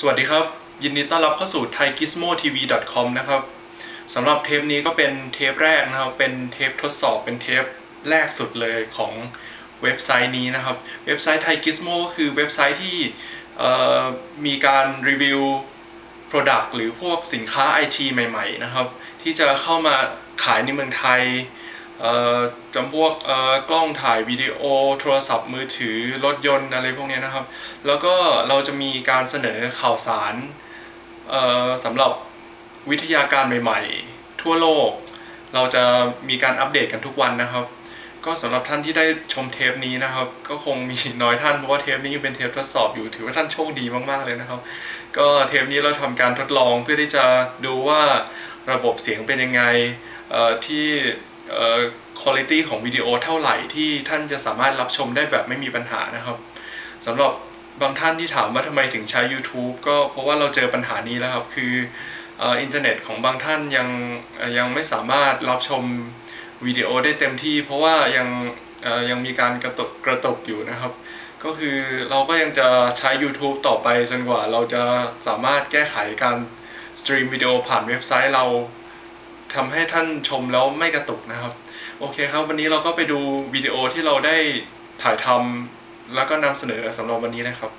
สวัสดีครับ ยินดีต้อนรับเข้าสู่ thaigizmotv.com นะครับสำหรับเทปนี้ก็เป็นเทปแรกนะครับ เป็นเทปทดสอบเป็นเทปแรกสุดเลยของเว็บไซต์นี้นะครับ เว็บไซต์ Thaigizmo คือเว็บไซต์ที่มีการรีวิว Product หรือพวกสินค้า IT ใหม่ ๆ นะครับ ที่จะเข้ามาขายในเมืองไทย จำพวกกล้องถ่ายวิดีโอ โทรศัพท์มือถือรถยนต์อะไรพวกนี้นะครับ แล้วก็เราจะมีการเสนอข่าวสารสำหรับวิทยาการใหม่ๆ ทั่วโลก เราจะมีการอัปเดตกันทุกวันนะครับ ก็สำหรับท่านที่ได้ชมเทปนี้นะครับ ก็คงมีน้อยท่านเพราะว่าเทปนี้ยังเป็นเทปทดสอบอยู่ถือว่าท่านโชคดีมากๆเลยนะครับ ก็เทปนี้เราทำการทดลองเพื่อที่จะดูว่าระบบเสียงเป็นยังไงที่ คุณภาพของวิดีโอเท่าไหร่ที่ท่านจะสามารถรับชมได้แบบไม่มีปัญหานะครับสำหรับบางท่านที่ถามว่าทำไมถึงใช้ YouTube ก็เพราะว่าเราเจอปัญหานี้แล้วครับคืออินเทอร์เน็ตของบางท่านยังยังไม่สามารถรับชมวิดีโอได้เต็มที่ เพราะว่ายังยังมีการกระตุกกระตกอยู่นะครับ ก็คือเราก็ยังจะใช้ YouTube ต่อไปจนกว่าเราจะสามารถแก้ไขการสตรีมวิดีโอผ่านเว็บไซต์เรา ทำให้ท่านชมแล้วไม่กระตุกนะครับ โอเคครับ วันนี้เราก็ไปดูวิดีโอที่เราได้ถ่ายทำแล้วก็นำเสนอสำหรับวันนี้นะครับ